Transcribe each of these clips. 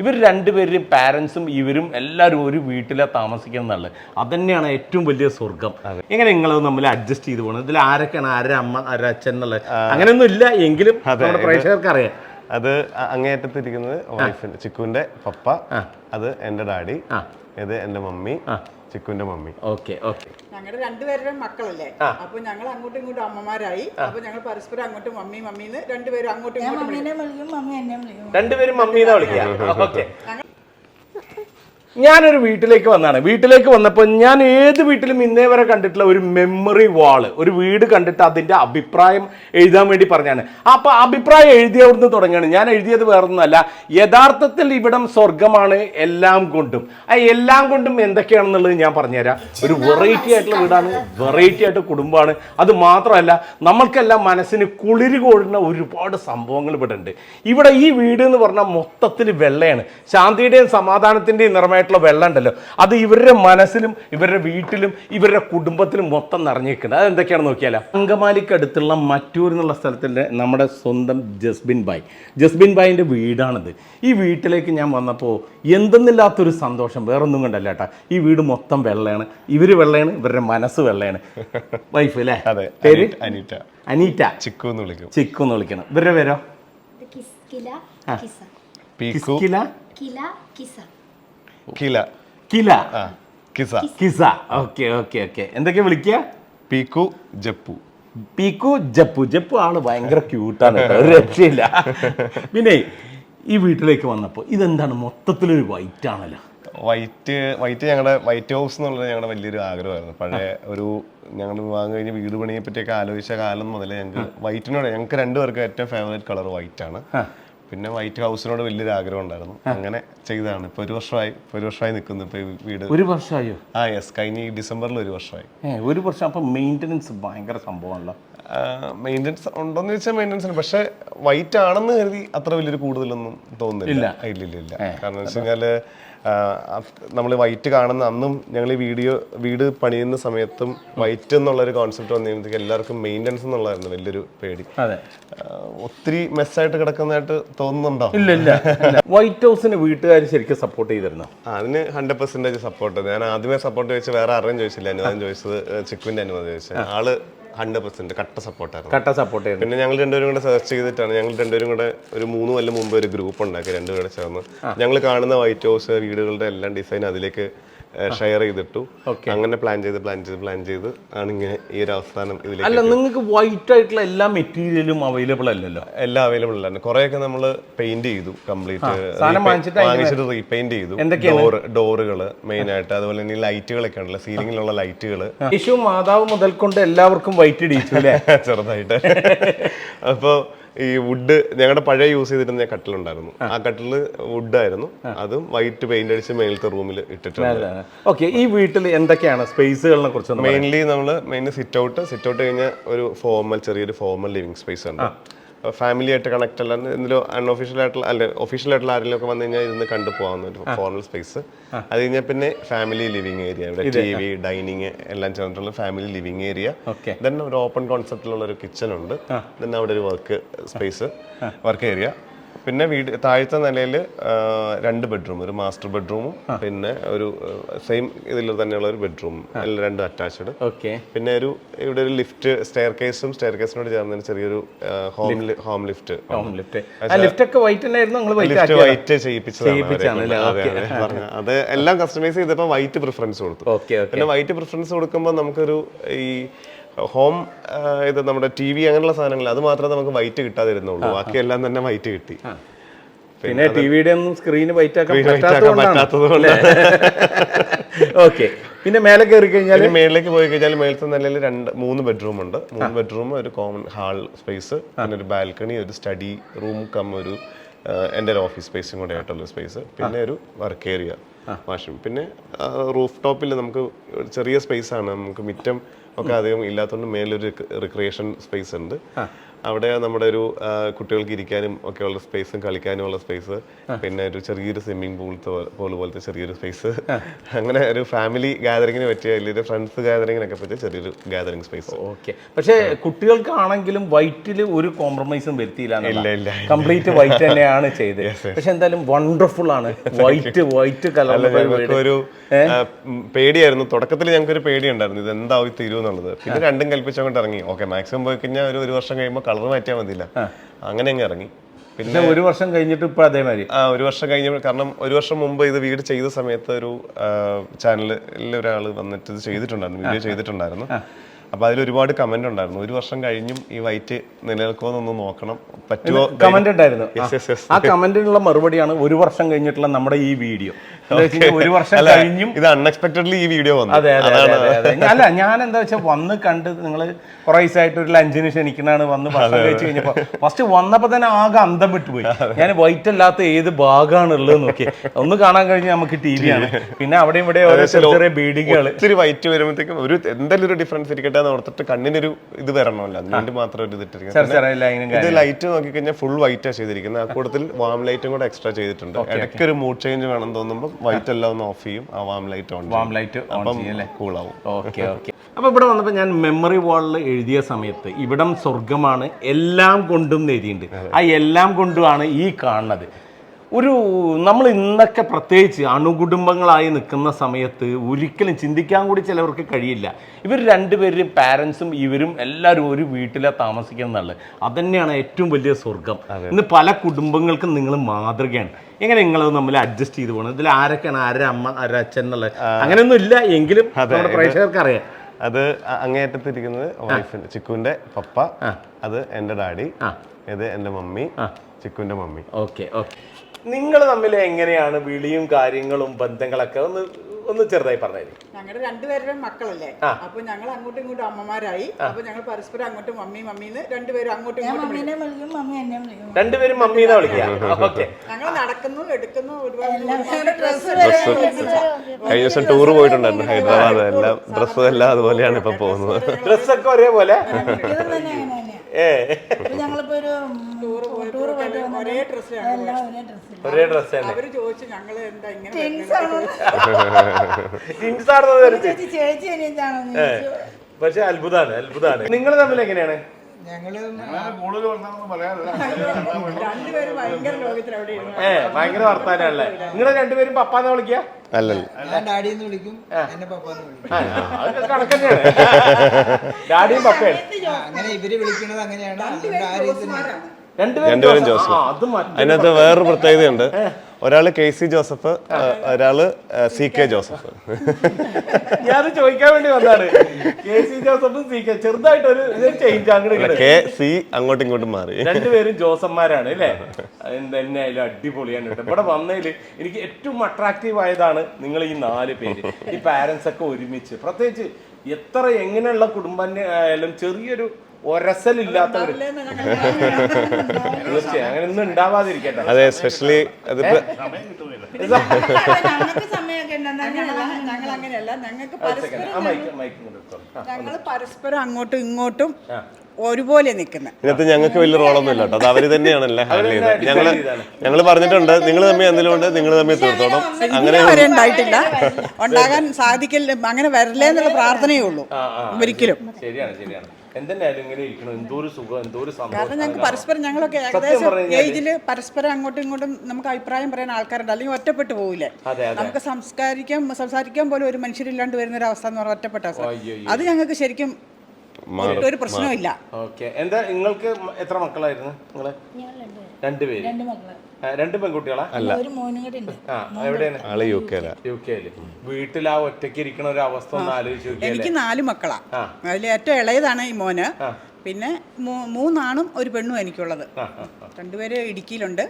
ഇവർ രണ്ടുപേരും പാരൻസും ഇവരും എല്ലാവരും ഒരു വീട്ടിലെ താമസിക്കണം എന്നുള്ളത് അതന്നെയാണ് ഏറ്റവും വലിയ സ്വർഗം എങ്ങനെ നിങ്ങൾ തമ്മിൽ അഡ്ജസ്റ്റ് ചെയ്ത് പോകുന്നത് ഇതിൽ ആരൊക്കെയാണ്? ആരുടെ അമ്മ ആരുടെ അച്ഛൻ എന്നുള്ളത്? അങ്ങനെയൊന്നും ഇല്ല എങ്കിലും നമ്മുടെ പ്രേക്ഷകർക്ക് അറിയാം. അത് അങ്ങേറ്റത്തിരിക്കുന്നത് അങ്ങേയറ്റത്തിരിക്കുന്നത് വൈഫിന്റെ ചിക്കുവിന്റെ പപ്പ അത് എന്റെ ഡാഡി ഇത് എന്റെ മമ്മി ചിക്കുവിന്റെ മമ്മി. Okay okay. ഞങ്ങളുടെ രണ്ടുപേരുടെ മക്കളല്ലേ? അപ്പൊ ഞങ്ങൾ അങ്ങോട്ടും ഇങ്ങോട്ടും അമ്മമാരായി. അപ്പൊ ഞങ്ങൾ പരസ്പരം അങ്ങോട്ടും മമ്മി മമ്മീന്ന് രണ്ടുപേരും അങ്ങോട്ടും ഇങ്ങോട്ടും മമ്മീനെ വിളിക്കും മമ്മി എന്നെ വിളിക്കും. രണ്ടുപേരും മമ്മീനെ വിളിക്കാം ഓക്കെ. ഞാനൊരു വീട്ടിലേക്ക് വന്നതാണ് വീട്ടിലേക്ക് വന്നപ്പോൾ ഞാൻ ഏത് വീട്ടിലും ഇന്നേ വരെ കണ്ടിട്ടുള്ള ഒരു മെമ്മറി വാൾ ഒരു വീട് കണ്ടിട്ട് അതിന്റെ അഭിപ്രായം എഴുതാൻ വേണ്ടി പറഞ്ഞാണ്. അപ്പോൾ അഭിപ്രായം എഴുതിയവിടുന്ന് തുടങ്ങിയാണ് ഞാൻ എഴുതിയത് വേറൊന്നുമല്ല. യഥാർത്ഥത്തിൽ ഇവിടം സ്വർഗമാണ് എല്ലാം കൊണ്ടും. ആ എല്ലാം കൊണ്ടും എന്തൊക്കെയാണെന്നുള്ളത് ഞാൻ പറഞ്ഞുതരാം. ഒരു വെറൈറ്റി ആയിട്ടുള്ള വീടാണ് വെറൈറ്റി ആയിട്ട് കുടുംബമാണ്. അത് മാത്രമല്ല നമ്മൾക്കെല്ലാം മനസ്സിന് കുളിര് കോഴുന്ന ഒരുപാട് സംഭവങ്ങൾ ഇവിടെ ഉണ്ട് ഇവിടെ ഈ വീട് എന്ന് പറഞ്ഞാൽ മൊത്തത്തിൽ വെള്ളയാണ്. ശാന്തിയുടെയും സമാധാനത്തിന്റെയും നിറമായിട്ടുള്ള വെള്ളം ഉണ്ടല്ലോ അത് ഇവരുടെ മനസ്സിലും ഇവരുടെ വീട്ടിലും ഇവരുടെ കുടുംബത്തിലും മൊത്തം നിറഞ്ഞിരിക്കുന്നത് അത് എന്തൊക്കെയാണെന്ന് നോക്കിയാലോ. അങ്കമാലിക്ക് അടുത്തുള്ള മറ്റൂർ എന്നുള്ള സ്ഥലത്തിന്റെ നമ്മുടെ സ്വന്തം ജസ്ബിൻ ബായ് ജസ്ബിൻ ബായിന്റെ വീടാണിത്. ഈ വീട്ടിലേക്ക് ഞാൻ വന്നപ്പോൾ എന്തെന്നില്ലാത്തൊരു സന്തോഷം. വേറൊന്നും കണ്ടല്ല കേട്ടാ. ഈ വീട് മൊത്തം വെള്ളയാണ്. ഇവർ വെള്ളയാണ് ഇവരുടെ മനസ്സ് വെള്ളയാണ്. വൈഫ് അല്ലേ? അതെ പേര്? അനീറ്റ. അനീറ്റ. ചിക്കു എന്ന് വിളിക്കും. ചിക്കു എന്ന് വിളിക്കണം. ഇവരുടെ പേരോ? കിസ് കില കിസ. പീക്കു. കില കിസ. കില. കില. കിസ. കിസ. Okay okay okay. എന്തൊക്കെ വിളിക്കുക? പീക്കു ജപ്പു. പീക്കു ജപ്പു. ജപ്പു ആണ് ഭയങ്കര ക്യൂട്ടാണ് ഒരു രക്ഷയില്ല. പിന്നെ ഈ വീട്ടിലേക്ക് വന്നപ്പോൾ ഇതെന്താണ്? മൊത്തത്തിലൊരു വൈറ്റ് ആണല്ലോ വൈറ്റ് വൈറ്റ് ഞങ്ങളുടെ വൈറ്റ് ഹൗസ് എന്നുള്ളത് ഞങ്ങളുടെ വലിയൊരു ആഗ്രഹമായിരുന്നു. പഴയ ഒരു ഞങ്ങൾ വിവാഹം കഴിഞ്ഞ് വീട് പണിയെ പറ്റിയൊക്കെ ആലോചിച്ച കാലം മുതലേ ഞങ്ങൾക്ക് വൈറ്റിനോട് ഞങ്ങൾക്ക് രണ്ടുപേർക്കും ഏറ്റവും ഫേവറേറ്റ് കളർ വൈറ്റ് ആണ്. പിന്നെ വൈറ്റ് ഹൗസിനോട് വലിയൊരു ആഗ്രഹം ഉണ്ടായിരുന്നു. അങ്ങനെ ചെയ്തതാണ്. ഇപ്പൊ ഒരു വർഷമായി ഇപ്പൊ ഒരു വർഷമായി നിൽക്കുന്നു ഇപ്പൊ വീട്. ഒരു വർഷമായോ? ആ യെസ് കഴിഞ്ഞ ഈ ഡിസംബറിൽ ഒരു വർഷമായി. ഏ ഒരു വർഷം. അപ്പം മെയിന്റനൻസ് ഭയങ്കര സംഭവമാണല്ലോ. മെയിന്റനൻസ് ഉണ്ടോന്ന് ചോദിച്ചാൽ മെയിന്റനൻസ് ഉണ്ട്. പക്ഷെ വൈറ്റ് ആണെന്ന് കരുതി അത്ര വലിയൊരു കൂടുതലൊന്നും തോന്നുന്നില്ല. ഇല്ല. ഇല്ല ഇല്ല കാരണം വെച്ച് കഴിഞ്ഞാൽ നമ്മൾ വൈറ്റ് കാണുന്ന അന്നും ഞങ്ങൾ ഈ വീഡിയോ വീട് പണിയുന്ന സമയത്തും വൈറ്റ് എന്നുള്ളൊരു കോൺസെപ്റ്റ് വന്നു കഴിയുമ്പോഴത്തേക്ക് എല്ലാവർക്കും മെയിന്റനൻസ് എന്നുള്ളതായിരുന്നു വലിയൊരു പേടി. അതെ. ഒത്തിരി മെസ്സായിട്ട് കിടക്കുന്നതായിട്ട് തോന്നുന്നുണ്ടോ? ഇല്ല ഇല്ല വൈറ്റ് ഹൗസിന് വീട്ടുകാർ ശരിക്കും സപ്പോർട്ട് ചെയ്തിരുന്നു? അതിന് ഹൺഡ്രഡ് പെർസെന്റേജ് സപ്പോർട്ട് ഞാൻ ആദ്യമേ സപ്പോർട്ട് ചോദിച്ചു വേറെ ആരെയും ചോദിച്ചില്ല. അനുവാദം ചോദിച്ചത് ചിക്കുവിന്റെ അനുവാദം ചോദിച്ചത്. ആൾ ഹൺഡ്രഡ് പെർസെന്റ് കട്ട സപ്പോർട്ടായിരുന്നു കട്ട സപ്പോർട്ട് പിന്നെ ഞങ്ങൾ രണ്ടുപേരും കൂടെ സെർച്ച് ചെയ്തിട്ടാണ് ഞങ്ങൾ രണ്ടുപേരും കൂടെ ഒരു മൂന്ന് കൊല്ലം മുമ്പ് ഒരു ഗ്രൂപ്പ് ഉണ്ടാക്കി രണ്ടുപേരും ചേർന്ന്. ഞങ്ങൾ കാണുന്ന വൈറ്റ് ഹൗസ് വീടുകളുടെ എല്ലാം ഡിസൈൻ അതിലേക്ക് ഷെയർ ചെയ്തിട്ടു. അങ്ങനെ പ്ലാൻ ചെയ്ത് പ്ലാൻ ചെയ്ത് പ്ലാൻ ചെയ്ത് ആണ് ഇങ്ങനെ ഈ ഒരു അവസാനം ഇതിലേക്ക് അല്ല നിങ്ങൾക്ക് വൈറ്റ് ആയിട്ടുള്ള എല്ലാ മെറ്റീരിയലും അവൈലബിൾ അല്ലല്ലോ? എല്ലാം അവൈലബിൾ ആണ് കുറെയൊക്കെ നമ്മൾ പെയിന്റ് ചെയ്തു കംപ്ലീറ്റ് വാങ്ങിച്ചിട്ട് റീപെയിന്റ് ചെയ്തു. ഡോർ ഡോറുകൾ മെയിൻ ആയിട്ട്. അതുപോലെ തന്നെ ലൈറ്റുകളൊക്കെ ഉണ്ടല്ലോ സീലിംഗിലുള്ള ലൈറ്റുകൾ യേശു മാതാവ് മുതൽ കൊണ്ട് എല്ലാവർക്കും വൈറ്റ് ഇടിച്ചു അല്ലേ? ചെറുതായിട്ട്. അപ്പോൾ ഈ വുഡ് ഞങ്ങളുടെ പഴയ യൂസ് ചെയ്തിരുന്ന കട്ടിലുണ്ടായിരുന്നു. ആ. കട്ടിൽ വുഡായിരുന്നു അതും വൈറ്റ് പെയിന്റ് അടിച്ച് മേലത്തെ റൂമിൽ ഇട്ടിട്ടുണ്ട്. ഓക്കെ ഈ വീട്ടിൽ എന്തൊക്കെയാണ് സ്പേസുകളെ കുറിച്ച് മെയിൻലി നമ്മൾ main sit out sit out കഴിഞ്ഞാൽ ഒരു ഫോർമൽ ചെറിയൊരു ഫോർമൽ ലിവിങ് സ്പേസ് ഉണ്ട്. ഫാമിലി ആയിട്ട് കണക്ട് അല്ല. എന്തെങ്കിലും അൺഒഫീഷ്യൽ ആയിട്ടുള്ള അല്ലെ ഒഫീഷ്യൽ ആയിട്ടുള്ള ആരെങ്കിലും ഒക്കെ വന്നു കഴിഞ്ഞാൽ ഇരുന്ന് കണ്ടു പോകാവുന്ന ഒരു ഫോർമൽ സ്പേസ് അത് കഴിഞ്ഞാൽ പിന്നെ ഫാമിലി ലിവിങ് ഏരിയ ഇവിടെ ടി വി ഡൈനിങ് എല്ലാം ചേർന്നിട്ടുള്ള ഫാമിലി ലിവിങ് ഏരിയ. ദെൻ ഒരു ഓപ്പൺ കോൺസെപ്റ്റിലുള്ള ഒരു കിച്ചൺ ഉണ്ട്. ദെൻ അവിടെ ഒരു വർക്ക് സ്പേസ് വർക്ക് ഏരിയ പിന്നെ വീട് താഴത്തെ നിലയിൽ രണ്ട് ബെഡ്റൂം ഒരു മാസ്റ്റർ ബെഡ്റൂമും പിന്നെ ഒരു സെയിം ഇതിൽ തന്നെയുള്ള ഒരു ബെഡ്റൂം എല്ലാം രണ്ടും അറ്റാച്ച്ഡ് ഓക്കെ പിന്നെ ഒരു ഇവിടെ ഒരു ലിഫ്റ്റ് സ്റ്റെയർ കേസും സ്റ്റെയർ കേസിനോട് ചേർന്ന ചെറിയൊരു home home lift home lift lift ഒക്കെ വൈറ്റ് തന്നെയായിരുന്നു. ലിഫ്റ്റ് വൈറ്റ് ചെയ്യിപ്പിച്ചതാണ്? അതെ, എല്ലാം കസ്റ്റമൈസ് ചെയ്തപ്പോൾ വൈറ്റ് പ്രിഫറൻസ് കൊടുത്തു. പിന്നെ വൈറ്റ് പ്രിഫറൻസ് കൊടുക്കുമ്പോൾ നമുക്കൊരു ഈ ഹോം ഇത് നമ്മുടെ ടി വി അങ്ങനെയുള്ള സാധനങ്ങൾ അത് മാത്രമേ നമുക്ക് വൈറ്റ് കിട്ടാതിരുന്നുള്ളൂ. ബാക്കിയെല്ലാം തന്നെ വൈറ്റ് കിട്ടി. പിന്നെ ടിവിയുടെ ഒന്നും സ്ക്രീന് വൈറ്റ് ആക്കാൻ പറ്റാത്തതുകൊണ്ട് ഓക്കെ പിന്നെ മേലെ കയറി കഴിഞ്ഞാൽ മേളിലേക്ക് പോയി കഴിഞ്ഞാൽ മേളത്തെ നിലയിൽ രണ്ട് മൂന്ന് ബെഡ്റൂം ഉണ്ട്. മൂന്ന് ബെഡ്റൂം ഒരു കോമൺ ഹാൾ സ്പേസ് പിന്നെ ഒരു ബാൽക്കണി ഒരു സ്റ്റഡി റൂം കം ഒരു എന്റെ ഒരു ഓഫീസ് സ്പേസും കൂടെ ആയിട്ടുള്ള സ്പേസ് പിന്നെ ഒരു വർക്ക് ഏരിയ വാഷ്റൂം പിന്നെ റൂഫ് ടോപ്പിൽ നമുക്ക് ചെറിയ സ്പേസ് ആണ്. നമുക്ക് മിറ്റം ഒക്കെ അധികം ഇല്ലാത്തതുകൊണ്ട് മേലൊരു റിക്രിയേഷൻ സ്പേസ് ഉണ്ട്. അവിടെ നമ്മുടെ ഒരു കുട്ടികൾക്ക് ഇരിക്കാനും ഒക്കെ ഉള്ള സ്പേസും കളിക്കാനും ഉള്ള സ്പേസ് പിന്നെ ഒരു ചെറിയൊരു സ്വിമ്മിംഗ് പൂൾ പൂൾ പോലത്തെ ചെറിയൊരു സ്പേസ് അങ്ങനെ ഒരു ഫാമിലി ഗാദറിങ്ങിന് പറ്റിയ അല്ലെങ്കിൽ ഫ്രണ്ട്സ് ഗാദറിങ്ങിനൊക്കെ പറ്റിയ ചെറിയൊരു ഗാദറിംഗ് സ്പേസ് ഓക്കെ പക്ഷേ കുട്ടികൾക്കാണെങ്കിലും വൈറ്റിൽ ഒരു കോംപ്രമൈസും വരുത്തിയില്ല ഇല്ല, ഇല്ല. കംപ്ലീറ്റ് വൈറ്റ് തന്നെയാണ് ചെയ്ത് പക്ഷെ എന്തായാലും വണ്ടർഫുൾ ആണ്. വൈറ്റ് വൈറ്റ് കലർ ഒരു പേടിയായിരുന്നു. തുടക്കത്തിൽ ഞങ്ങൾക്ക് ഒരു പേടി ഉണ്ടായിരുന്നു ഇത് എന്താവും തീരുമെന്നുള്ളത്. പിന്നെ രണ്ടും കൽപ്പിച്ചുകൊണ്ട് ഇറങ്ങി. ഓക്കെ മാക്സിമം പോയി കഴിഞ്ഞാൽ ഒരു ഒരു വർഷം കഴിയുമ്പോൾ കളർ മാറ്റിയാൽ മതിയില്ല. അങ്ങനെ അങ്ങ് ഇറങ്ങി. പിന്നെ ഒരു വർഷം കഴിഞ്ഞിട്ട് ഇപ്പൊ അതേമാതിരി. ആ ഒരു വർഷം കഴിഞ്ഞപ്പോൾ കാരണം ഒരു വർഷം മുമ്പ് ഇത് വീട് ചെയ്ത സമയത്ത് ഒരു ചാനലിൽ ഒരാൾ വന്നിട്ട് ഇത് ചെയ്തിട്ടുണ്ടായിരുന്നു വീഡിയോ ചെയ്തിട്ടുണ്ടായിരുന്നു. അപ്പൊ അതിൽ ഒരുപാട് കമന്റ് ഉണ്ടായിരുന്നു. ഒരു വർഷം കഴിഞ്ഞും ഈ വൈറ്റ് നിലനിൽക്കുമെന്നൊന്ന് നോക്കണം. പറ്റുമോ കമന്റ് ഉണ്ടായിരുന്നു. ആ കമന്റിനുള്ള മറുപടിയാണ് ഒരു വർഷം കഴിഞ്ഞിട്ടുള്ള നമ്മുടെ ഈ വീഡിയോ. ഒരു വർഷം കഴിഞ്ഞും ഇത് അൺഎക്സ്പെക്ടഡ്ലി ഈ വീഡിയോ വന്നു. അതെ അതെ അല്ല ഞാൻ എന്താ വെച്ചാൽ വന്ന് കണ്ട് നിങ്ങൾ കുറേ ദിവസമായിട്ട് ഒരു ലഞ്ചിന് ക്ഷണിക്കണാണ് വന്ന് ഭക്ഷണം കഴിച്ച് കഴിഞ്ഞപ്പോ. ഫസ്റ്റ് വന്നപ്പോ തന്നെ ആകെ അന്തം വിട്ടുപോയി. ഞാൻ വൈറ്റ് അല്ലാത്ത ഏത് ഭാഗമാണ് ഉള്ളത് നോക്കി ഒന്ന് കാണാൻ കഴിഞ്ഞാൽ നമുക്ക് ടി വി ആണ്. പിന്നെ അവിടെ ഇവിടെ ഓരോ ചെറിയ ബീഡികൾ ഒത്തിരി വൈറ്റ് വരുമ്പോഴത്തേക്കും ഒരു എന്തെങ്കിലും ഒരു ഡിഫറൻസ് ഇരിക്കട്ടെ എന്ന് ഓർത്തിട്ട് കണ്ണിനൊരു ഇത് വരണമല്ലോ. അതിനുവേണ്ടി മാത്രം ഒരു ഇത് ഇട്ടിരിക്കുന്നത്. ചെറിയ ചെറിയ ലൈനും ഇത് ലൈറ്റ് നോക്കിക്കഴിഞ്ഞാൽ ഫുൾ വൈറ്റാണ് ചെയ്തിരിക്കുന്നത്. ആ കൂട്ടത്തിൽ വാം ലൈറ്റും കൂടെ എക്സ്ട്രാ ചെയ്തിട്ടുണ്ട്. ഇടയ്ക്ക് ഒരു മൂഡ് ചേഞ്ച് വേണം തോന്നുമ്പോൾ വൈറ്റ് എല്ലാം ഒന്ന് ഓഫ് ചെയ്യും. ആ warm light on warm light on അപ്പം ചെയ്യല്ലേ കൂളാവും ഓക്കെ ഓക്കെ അപ്പൊ ഇവിടെ വന്നപ്പോൾ ഞാൻ മെമ്മറി വാളിൽ എഴുതിയ സമയത്ത് ഇവിടം സ്വർഗമാണ് എല്ലാം കൊണ്ടും എഴുതിയിട്ടുണ്ട്. ആ എല്ലാം കൊണ്ടുമാണ് ഈ കാണുന്നത്. ഒരു നമ്മൾ ഇന്നൊക്കെ പ്രത്യേകിച്ച് അണുകുടുംബങ്ങളായി നിൽക്കുന്ന സമയത്ത് ഒരിക്കലും ചിന്തിക്കാൻ കൂടി ചിലവർക്ക് കഴിയില്ല. ഇവർ രണ്ടുപേരും പാരൻസും ഇവരും എല്ലാവരും ഒരു വീട്ടിലെ താമസിക്കുന്നുള്ളത് അതന്നെയാണ് ഏറ്റവും വലിയ സ്വർഗം ഇന്ന് പല കുടുംബങ്ങൾക്കും നിങ്ങൾ മാതൃകയാണ്. എങ്ങനെ നിങ്ങൾ നമ്മൾ അഡ്ജസ്റ്റ് ചെയ്ത് പോകണം ഇതിൽ ആരൊക്കെയാണ്? ആരുടെ അമ്മ ആരുടെ അച്ഛൻ എന്നുള്ളത്? അങ്ങനെയൊന്നും ഇല്ല എങ്കിലും നമ്മുടെ പ്രേക്ഷകർക്ക് അറിയാം. അത് അങ്ങേറ്റത്തിരിക്കുന്നത് അങ്ങേയറ്റത്തിരിക്കുന്നത് വൈഫിന്റെ ചിക്കുവിന്റെ പപ്പ അത് എന്റെ ഡാഡി ഇത് എന്റെ മമ്മി ചിക്കുവിന്റെ മമ്മി. Okay okay. നിങ്ങൾ തമ്മിൽ എങ്ങനെയാണ് വിളിയും കാര്യങ്ങളും ബന്ധങ്ങളൊക്കെ? ഒന്ന് ഒന്ന് ചെറുതായി പറഞ്ഞു ഞങ്ങളുടെ രണ്ടുപേരുടെ മക്കളല്ലേ? അപ്പൊ ഞങ്ങൾ അങ്ങോട്ടും ഇങ്ങോട്ടും അമ്മമാരായി. അപ്പൊ ഞങ്ങൾ പരസ്പരം അങ്ങോട്ടും മമ്മി മമ്മിന്ന് രണ്ടുപേരും അങ്ങോട്ടും ഇങ്ങോട്ടും രണ്ടുപേരും മമ്മി എന്നാ വിളിക്കുക ഓക്കെ. ഞങ്ങൾ നടക്കുന്നു എടുക്കുന്നു ഒരുപാട് കഴിഞ്ഞ ദിവസം ടൂർ പോയിട്ടുണ്ടായിരുന്നു ഹൈദരാബാദ് എല്ലാം. ഡ്രസ്സും എല്ലാം അതുപോലെയാണ് ഇപ്പൊ പോകുന്നത്. ഡ്രസ്സൊക്കെ ഒരേപോലെ? ഞങ്ങളിപ്പോ ഒരു ടൂർ ടൂർ പോയിട്ട് ഒരേ ഡ്രസ്സ് എല്ലാം ഒരേ ഡ്രസ്സിൽ ഒരേ ഡ്രസ് തന്നെ അവർ ചോദിച്ചു ഞങ്ങൾ എന്താ ഇങ്ങനെ ജീൻസ് ആണെന്ന് ധരിച്ച് ചേച്ചി ചേച്ചി എനിക്കാണെന്ന് ചോദിച്ചു. പക്ഷെ അത്ഭുതമാണ് അത്ഭുതമാണ് നിങ്ങൾ തമ്മിൽ എങ്ങനെയാണ്? രണ്ടുപേരും ഭയങ്കര ഏ വർത്താനല്ലേ? നിങ്ങൾ രണ്ടുപേരും പപ്പാന്ന് വിളിക്കുക അല്ലല്ല. ഞാൻ ഡാഡിന്ന് വിളിക്കും എന്നെ പപ്പാന്ന് വിളിക്കും. കണക്കന്നെയാണ് ഡാഡിയും പപ്പയാണ് അങ്ങനെ ഇവർ വിളിക്കുന്നത് അങ്ങനെയാണ്. രണ്ടുപേരും മറ്റേ അതിനകത്ത് വേറൊരു പ്രത്യേകതയുണ്ട്. ഒരാൾ കെ സി ജോസഫ് ഒരാൾ സി കെ ജോസഫ്. ഞാൻ ചോദിക്കാൻ വേണ്ടി വന്നാണ് കെ സി ജോസഫും സി കെ ചെറുതായിട്ട് ഒരു ചേഞ്ച് അങ്ങോട്ട്. കെ സി അങ്ങോട്ടും ഇങ്ങോട്ടും മാറി. രണ്ടുപേരും ജോസഫ്മാരാണ് അല്ലേ? തന്നെ അടിപൊളിയാണ് കേട്ടോ. ഇവിടെ വന്നതിൽ എനിക്ക് ഏറ്റവും അട്രാക്റ്റീവ് ആയതാണ് നിങ്ങൾ ഈ നാല് പേര്. ഈ പാരൻസ് ഒക്കെ ഒരുമിച്ച്. പ്രത്യേകിച്ച് എത്ര എങ്ങനെയുള്ള കുടുംബം ആയാലും ചെറിയൊരു ഒരസലില്ലാത്തവർ തീർച്ചയായും. അങ്ങനെ ഒന്നും ഉണ്ടാവാതിരിക്കട്ടെ. അതെ എസ്പെഷ്യലി അങ്ങനെയല്ല. ഞങ്ങൾ പരസ്പരം മൈക്ക് മൈക്ക് ഇങ്ങോട്ട് ഞങ്ങൾ പരസ്പരം അങ്ങോട്ടും ഇങ്ങോട്ടും ഒരുപോലെ നിൽക്കുന്നത് ഇതിനകത്ത് ഞങ്ങൾക്ക് വലിയ റോളൊന്നും ഇല്ല കേട്ടോ. അത് അവർ തന്നെയാണല്ലേ ഹാൻഡിൽ ചെയ്തത് decide ഞങ്ങൾ ഞങ്ങൾ പറഞ്ഞിട്ടുണ്ട് നിങ്ങൾ തമ്മിൽ എന്തെങ്കിലും ഉണ്ട് നിങ്ങൾ തമ്മിൽ തീർത്തോണം അങ്ങനെ വരെ ഉണ്ടായിട്ടില്ല. ഉണ്ടാകാൻ സാധിക്കില്ല അങ്ങനെ വരല്ലേ എന്നുള്ള പ്രാർത്ഥനയേ ഉള്ളൂ. ഒരിക്കലും. ശരിയാണ് ശരിയാണ്. എന്തെന്നായാലും ഇങ്ങനെ ഇരിക്കണം എന്തോ ഒരു സുഖം എന്തോ ഒരു കാരണം ഞങ്ങൾക്ക് പരസ്പരം ഞങ്ങളൊക്കെ ഏകദേശം ഏജിൽ പരസ്പരം അങ്ങോട്ടും ഇങ്ങോട്ടും നമുക്ക് അഭിപ്രായം പറയാൻ ആൾക്കാരുണ്ട്. അല്ലെങ്കിൽ ഒറ്റപ്പെട്ടു പോകില്ലേ നമുക്ക് സംസ്കാരിക്കാൻ സംസാരിക്കാൻ പോലും ഒരു മനുഷ്യരില്ലാണ്ട് വരുന്ന ഒരു അവസ്ഥ എന്ന് പറഞ്ഞാൽ ഒറ്റപ്പെട്ട അവസ്ഥ. അത് ഞങ്ങൾക്ക് ശരിക്കും ഒരു- പ്രശ്നവും പ്രശ്നമില്ല ഓക്കെ. എന്താ നിങ്ങൾക്ക് എത്ര മക്കളായിരുന്നു നിങ്ങൾ? രണ്ടുപേരും രണ്ട് മക്കൾ. രണ്ട് പെൺകുട്ടികളാ? ഒരു മോനും ഉണ്ട്. ആ എവിടെയാണ്? ആൾ യു കെയില. യു കെയിൽ. വീട്ടിൽ ആ ഒറ്റയ്ക്ക് ഇരിക്കണ ഒരു അവസ്ഥ ഒന്ന് ആലോചിച്ച് എനിക്ക് നാല് മക്കളാ. അതിൽ ഏറ്റവും ഇളയതാണ് ഈ മോന്. പിന്നെ മൂന്നാണും ഒരു പെണ്ണും എനിക്കുള്ളത്. രണ്ടുപേര് ഇടുക്കിയിലുണ്ട്.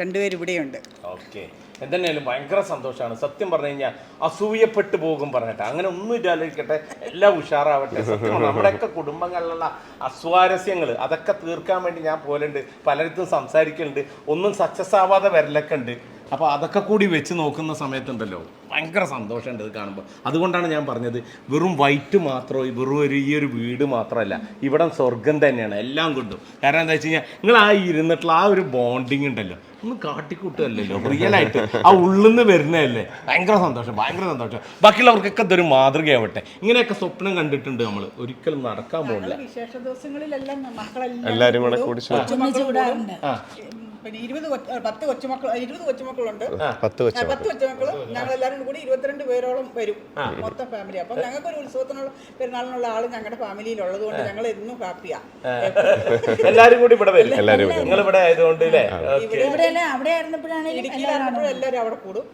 രണ്ടുപേര് ഇവിടെയുണ്ട്. ഓക്കെ. എന്തെന്നായാലും ഭയങ്കര സന്തോഷമാണ് സത്യം പറഞ്ഞു കഴിഞ്ഞാൽ അസൂയപ്പെട്ടു പോകും പറഞ്ഞിട്ട്. അങ്ങനെ ഒന്നും ഇല്ലാതിരിക്കട്ടെ എല്ലാം ഉഷാറാവട്ടെ. സത്യം നമ്മുടെയൊക്കെ കുടുംബങ്ങളിലുള്ള അസ്വാരസ്യങ്ങൾ അതൊക്കെ തീർക്കാൻ വേണ്ടി ഞാൻ പോലുണ്ട് പലയിടത്തും സംസാരിക്കലുണ്ട്. ഒന്നും സക്സസ് ആവാതെ വരലൊക്കെ ഉണ്ട്. അപ്പോൾ അതൊക്കെ കൂടി വെച്ച് നോക്കുന്ന സമയത്തുണ്ടല്ലോ. ഭയങ്കര സന്തോഷമുണ്ട് ഇത് കാണുമ്പോൾ അതുകൊണ്ടാണ് ഞാൻ പറഞ്ഞത് വെറും വൈറ്റ് മാത്രമോ വെറും ഒരു ഈ ഒരു വീട് മാത്രമല്ല ഇവിടെ സ്വർഗം തന്നെയാണ് എല്ലാം കൊണ്ടും. കാരണം എന്താ വെച്ച് കഴിഞ്ഞാൽ നിങ്ങൾ ആ ഇരുന്നിട്ടുള്ള ആ ഒരു ബോണ്ടിങ് ഉണ്ടല്ലോ ഒന്ന് കാട്ടിക്കൂട്ടല്ലോ റിയൽ ആയിട്ട്. ആ ഉള്ളിൽ നിന്ന് വരുന്നതല്ലേ. ഭയങ്കര സന്തോഷം ഭയങ്കര സന്തോഷം. ബാക്കിയുള്ളവർക്കൊക്കെ ഇതൊരു മാതൃകയാവട്ടെ. ഇങ്ങനെയൊക്കെ സ്വപ്നം കണ്ടിട്ടുണ്ട് നമ്മൾ ഒരിക്കലും നടക്കാൻ പോകില്ല വിശേഷ ദിവസങ്ങളിലെല്ലാം മക്കളെല്ലാം എല്ലാരും കൂടെ കൂടി പിന്നെ ഇരുപത് പത്ത് കൊച്ചുമക്കൾ ഇരുപത് കൊച്ചുമക്കളുണ്ട്. പത്ത് വെച്ച പത്ത് കൊച്ചുമക്കൾ ഞങ്ങൾ എല്ലാവരും കൂടി ഇരുപത്തിരണ്ട് പേരോളം വരും മൊത്തം ഫാമിലി അപ്പം ഞങ്ങൾക്ക് ഒരു ഉത്സവത്തിനുള്ള പെരുന്നാളിനുള്ള ഞങ്ങളുടെ ഫാമിലിയിൽ ഞങ്ങൾ എന്നും ഹാപ്പിയാ. എല്ലാവരും കൂടി ഇവിടെ വരും. ഇവിടെ അവിടെ ആയിരുന്നപ്പോഴാണെങ്കിലും ഇടുക്കിയിലാകുമ്പോഴും എല്ലാവരും അവിടെ കൂടും.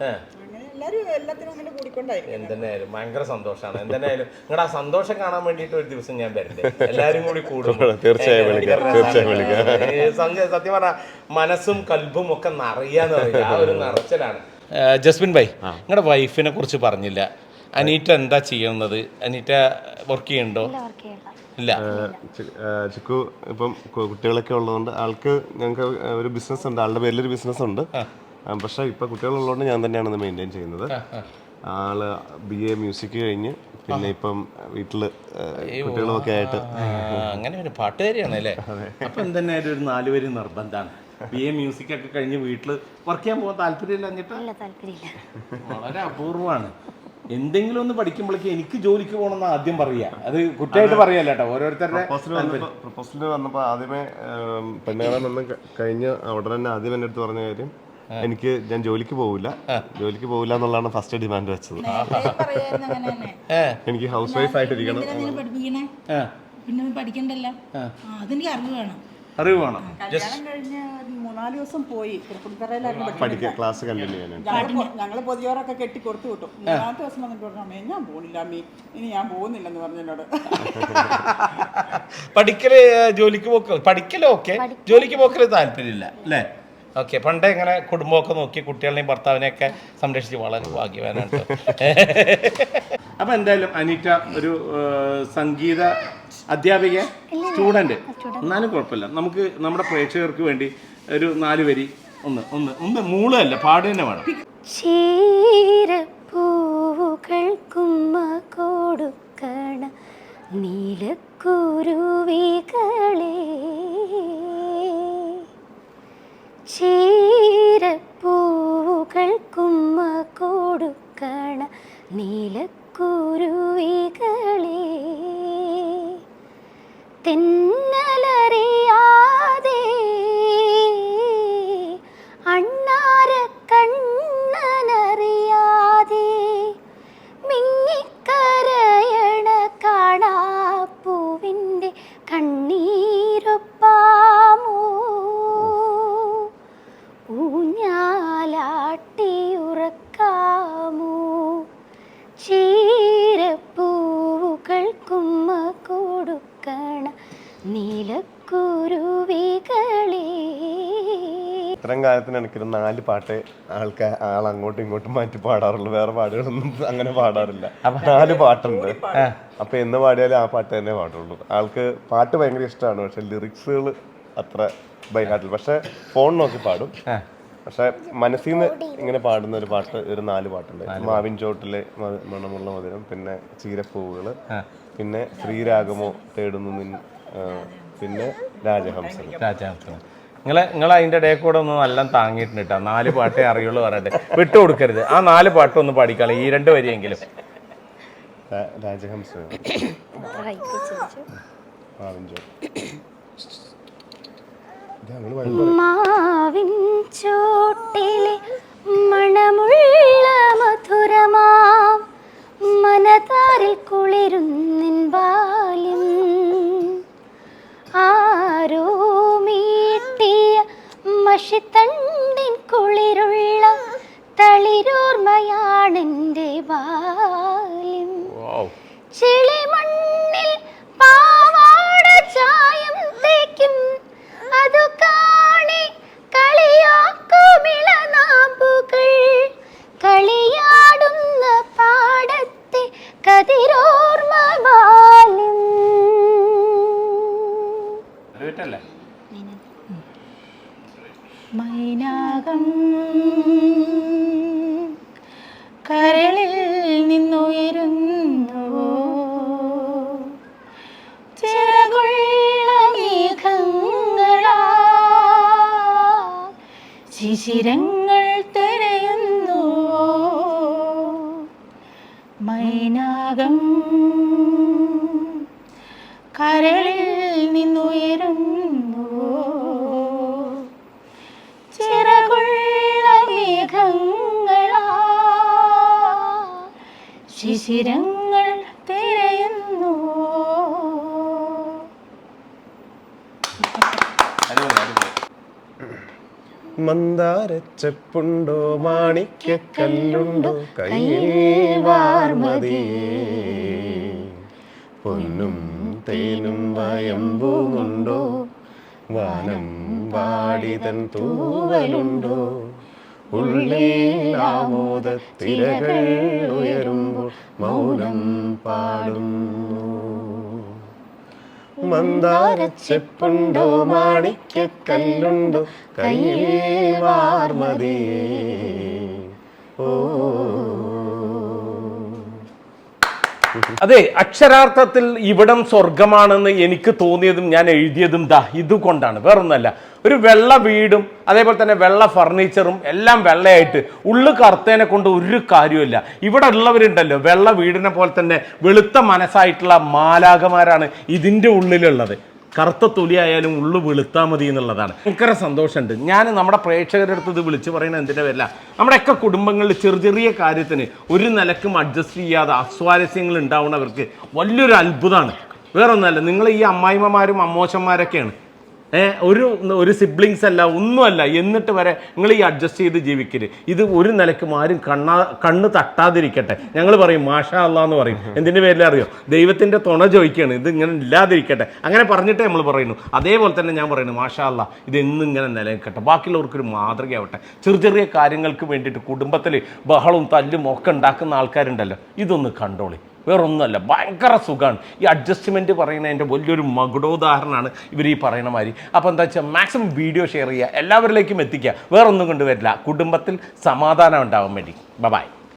എല്ലാവരും എല്ലാത്തിനും അങ്ങനെ കൂടിക്കൊണ്ടായിരിക്കും. എന്തെന്നായാലും ഭയങ്കര സന്തോഷമാണ്. എന്തെന്നായാലും നിങ്ങളുടെ ആ സന്തോഷം കാണാൻ വേണ്ടിയിട്ട് ഒരു ദിവസം ഞാൻ വരണ്ടേ എല്ലാരും കൂടി കൂടും തീർച്ചയായും വിളിക്കാം, തീർച്ചയായും വിളിക്കാം. സത്യം പറഞ്ഞ മനസ്സും കൽബും ഒക്കെ നിറയാന്ന് പറയുന്നത് ആ ഒരു നിറച്ചലാണ്. ജസ്മിൻ ഭായ് നിങ്ങളുടെ വൈഫിനെ കുറിച്ച് പറഞ്ഞില്ല. അനീറ്റ എന്താ ചെയ്യുന്നത്? അനീറ്റ വർക്ക് ചെയ്യണ്ടോ. ഇല്ല. ചിക്കു ഇപ്പം കുട്ടികളൊക്കെ ഉള്ളതുകൊണ്ട് ആൾക്ക് ഞങ്ങൾക്ക് ഒരു ബിസിനസ് ഉണ്ട്. ആളുടെ പേരിൽ ഒരു ബിസിനസ് ഉണ്ട് പക്ഷേ ഇപ്പം കുട്ടികളുള്ളതുകൊണ്ട് ഞാൻ തന്നെയാണ് ഇത് മെയിന്റെയിൻ ചെയ്യുന്നത്. ആൾ ബി എ മ്യൂസിക് കഴിഞ്ഞ് പിന്നെ ഇപ്പം വീട്ടിൽ കുട്ടികളൊക്കെ ആയിട്ട്. അങ്ങനെ ഒരു പാട്ടുകാരിയാണ് അല്ലേ? അപ്പൊ എന്തെന്നായാലും ഒരു നാലുപേര് നിർബന്ധമാണ്. ബി എ മ്യൂസിക് ഒക്കെ കഴിഞ്ഞ് വീട്ടിൽ വർക്ക് ചെയ്യാൻ പോകാൻ താല്പര്യമില്ല എന്നിട്ട്? വളരെ അപൂർവമാണ്. എന്തെങ്കിലും ഒന്ന് പഠിക്കുമ്പോഴേക്ക് എനിക്ക് ജോലിക്ക് പോകണമെന്ന് ആദ്യം പറയാ അത് കുട്ടിയായിട്ട് പറയല്ല കേട്ടോ ഓരോരുത്തരുടെ പ്രപ്പോസൽ വന്നപ്പോൾ ആദ്യമേ പെണ്ണുകളെ പെണ്ണ് വന്ന് കഴിഞ്ഞ് ഉടനെ തന്നെ ആദ്യം എന്റെ അടുത്ത് പറഞ്ഞ കാര്യം എനിക്ക് ഞാൻ ജോലിക്ക് പോവില്ല. ജോലിക്ക് പോവില്ല എന്നുള്ളതാണ് ഫസ്റ്റ് ഡിമാൻഡ് വെച്ചത്. എനിക്ക് ഹൗസ് വൈഫ് ആയിട്ട് ഇരിക്കണം പിന്നെ പഠിക്കണ്ടല്ലോ. അതെനിക്ക് അറിവ് വേണം. അറിവ് വേണം. മൂന്നാൽ ദിവസം പോയി. പഠിക്കുക ക്ലാസ് കണ്ടിന്യൂ ചെയ്യാനായിട്ട്. ഞങ്ങൾ പൊതിയോറൊക്കെ കെട്ടി കൊടുത്തു വിട്ടു. മൂന്നാമത്തെ ദിവസം വന്നിട്ട് പറഞ്ഞു അമ്മേ ഞാൻ പോകുന്നില്ല അമ്മി. ഇനി ഞാൻ പോകുന്നില്ലെന്ന് പറഞ്ഞു എന്നോട്. പഠിക്കൽ ജോലിക്ക് പോക്കൽ പഠിക്കലോ ഓക്കെ ജോലിക്ക് പോക്കൽ താല്പര്യമില്ല അല്ലേ? ഓക്കെ പണ്ടേ ഇങ്ങനെ കുടുംബമൊക്കെ നോക്കി കുട്ടികളെയും ഭർത്താവിനെയൊക്കെ സംരക്ഷിച്ച് വളരെ ഭാഗ്യവാനാണ് ട്ടോ. അപ്പൊ എന്തായാലും അനീറ്റ ഒരു സംഗീത അധ്യാപിക സ്റ്റുഡന്റ്. എന്നാലും കുഴപ്പമില്ല. നമുക്ക് നമ്മുടെ പ്രേക്ഷകർക്ക് വേണ്ടി ഒരു നാല് വരി ഒന്ന് ഒന്ന് ഒന്ന് മൂളല്ല പാട് തന്നെ വേണം. ചീരപ്പൂവുകൾ കുമ്മ കൊടുക്കണ നീലക്കുരുവികളെ. ചീരപ്പൂവുകൾ കുമ്മ കൊടുക്കണ നീലക്കുരുവികളെ. തെന്നലറിയാതെ ഇത്രയും കാലത്തിന് എനിക്കൊരു നാല് പാട്ട് ആൾക്കാർ ആൾ അങ്ങോട്ടും ഇങ്ങോട്ടും മാറ്റി പാടാറുള്ളൂ. വേറെ പാടുകളൊന്നും അങ്ങനെ പാടാറില്ല. നാല് പാട്ടുണ്ട്. അപ്പൊ എന്ന് പാടിയാലും ആ പാട്ട് തന്നെ പാടുള്ളൂ. ആൾക്ക് പാട്ട് ഭയങ്കര ഇഷ്ടമാണ്. പക്ഷെ ലിറിക്സുകൾ അത്ര ബൈ ഹാർട്ടിൽ പക്ഷെ ഫോൺ നോക്കി പാടും. പക്ഷെ മനസ്സിൽ നിന്ന് ഇങ്ങനെ പാടുന്ന ഒരു പാട്ട് ഒരു നാല് പാട്ടുണ്ട്. മാവിൻ ചോട്ടിലെ മണമുള്ള മധുരം പിന്നെ ചീരപ്പൂവുകൾ പിന്നെ ശ്രീരാഗമോ തേടുന്നു നിൻ പിന്നെ രാജഹംസം രാജാംശം നിങ്ങളെ നിങ്ങൾ അതിന്റെ ഇടയിൽ കൂടെ ഒന്ന് നല്ല താങ്ങിയിട്ടുണ്ട് കേട്ടോ. നാല് പാട്ടേ അറിയുള്ളൂ പറഞ്ഞിട്ട്. വിട്ടു കൊടുക്കരുത്. ആ നാല് പാട്ട് ഒന്ന് പാടിക്കളെ ഈ രണ്ട് വരിയെങ്കിലും. രാ- രാജഹംസൻ വായിപ്പിച്ചു മാവിൻ ചോട്ട് മാവിൻ ചോട്ടിലെ മണമുള്ള മധുരമാം. മനതാരിൽ കുളിരുന്നിൻ മഷിത്തണ്ടിൻ കുളിരുള്ള തളിരോർമ്മയാണെന്റെ ബാല്യം ചെളിമണ്ണിൽ പാവാട ചായം തേക്കും. അതു കാണി കളിയാക്കുമിളനാമ്പുകൾ കളിയാടുന്ന പാടത്തെ കതിരോർമ്മ ശിശിരങ്ങൾ തിരയുന്നു. മന്ദാരച്ചെപ്പുണ്ടോ? മാണിക്കക്കല്ലുണ്ടോ കയ്യിൽ വാർമതിയേ പൊന്നും തേനും വയമ്പുമുണ്ടോ? വാനം വാടിതൻ തൂവലുണ്ടോ? ഉള്ളിൽ ആമോദത്തിരകൾ ഉയരുമ്പോൾ മൗനം പാടുന്നു. മന്ദാരച്ചെപ്പുണ്ടോ? മാണിക്യക്കല്ലുണ്ടോ? കയ്യിൽ വാർമതിയേ ഓ. അതെ അക്ഷരാർത്ഥത്തിൽ ഇവിടം സ്വർഗമാണെന്ന് എനിക്ക് തോന്നിയതും ഞാൻ എഴുതിയതും ദാ ഇതുകൊണ്ടാണ്. വേറൊന്നല്ല ഒരു വെള്ള വീടും അതേപോലെ തന്നെ വെള്ള ഫർണിച്ചറും എല്ലാം വെള്ളയായിട്ട്. ഉള്ളു കറുത്തേനെ കൊണ്ട് ഒരു കാര്യമില്ല ഇവിടെ ഉള്ളവരുണ്ടല്ലോ വെള്ള വീടിനെ പോലെ തന്നെ വെളുത്ത മനസ്സായിട്ടുള്ള മാലാകമാരാണ് ഇതിന്റെ ഉള്ളിലുള്ളത്. കറുത്ത തൊലിയായാലും ഉള്ളു വെളുത്താൽ മതി എന്നുള്ളതാണ്. ഭയങ്കര സന്തോഷമുണ്ട്. ഞാൻ നമ്മുടെ പ്രേക്ഷകരുടെ അടുത്ത് ഇത് വിളിച്ചു പറയുന്നത് എന്തിന്റെ പേരില്ല നമ്മുടെയൊക്കെ കുടുംബങ്ങളിൽ ചെറിയ ചെറിയ കാര്യത്തിന് ഒരു നിലക്കും അഡ്ജസ്റ്റ് ചെയ്യാതെ അസ്വാരസ്യങ്ങൾ ഉണ്ടാവുന്നവർക്ക് വലിയൊരു അത്ഭുതമാണ്. വേറൊന്നല്ല നിങ്ങൾ ഈ അമ്മായിമ്മമാരും അമ്മോശന്മാരൊക്കെയാണ്. ഒരു ഒരു സിബ്ലിങ്സ് അല്ല ഒന്നുമല്ല. എന്നിട്ട് വരെ നിങ്ങൾ ഈ അഡ്ജസ്റ്റ് ചെയ്ത് ജീവിക്കരുത് ഇത് ഒരു നിലക്കും ആരും കണ്ണാ കണ്ണ് തട്ടാതിരിക്കട്ടെ. ഞങ്ങൾ പറയും മാഷ അല്ല എന്ന് പറയും. എന്തിന്റെ പേരിൽ അറിയോ ദൈവത്തിന്റെ തുണ ചോദിക്കുകയാണ് ഇത് ഇങ്ങനെ ഇല്ലാതിരിക്കട്ടെ. അങ്ങനെ പറഞ്ഞിട്ടേ നമ്മൾ പറയുന്നു. അതേപോലെ തന്നെ ഞാൻ പറയുന്നു മാഷ അല്ല ഇത് എന്നും ഇങ്ങനെ നിലനിൽക്കട്ടെ. ബാക്കിയുള്ളവർക്കൊരു മാതൃകയാവട്ടെ. ചെറിയ ചെറിയ കാര്യങ്ങൾക്ക് വേണ്ടിയിട്ട് കുടുംബത്തിൽ ബഹളവും തല്ലും ഒക്കെ ഉണ്ടാക്കുന്ന ആൾക്കാരുണ്ടല്ലോ. ഇതൊന്ന് കണ്ടോളി. വേറൊന്നുമല്ല ഭയങ്കര സുഖമാണ് ഈ അഡ്ജസ്റ്റ്മെന്റ് പറയുന്നതിന്റെ വലിയൊരു മകുടോദാഹരണമാണ് ഇവർ ഈ പറയുന്ന മാതിരി. അപ്പോൾ എന്താ വെച്ചാൽ മാക്സിമം വീഡിയോ ഷെയർ ചെയ്യുക എല്ലാവരിലേക്കും എത്തിക്കുക. വേറൊന്നും കൊണ്ടുവരില്ല. കുടുംബത്തിൽ സമാധാനം ഉണ്ടാവാൻ വേണ്ടി. ബൈ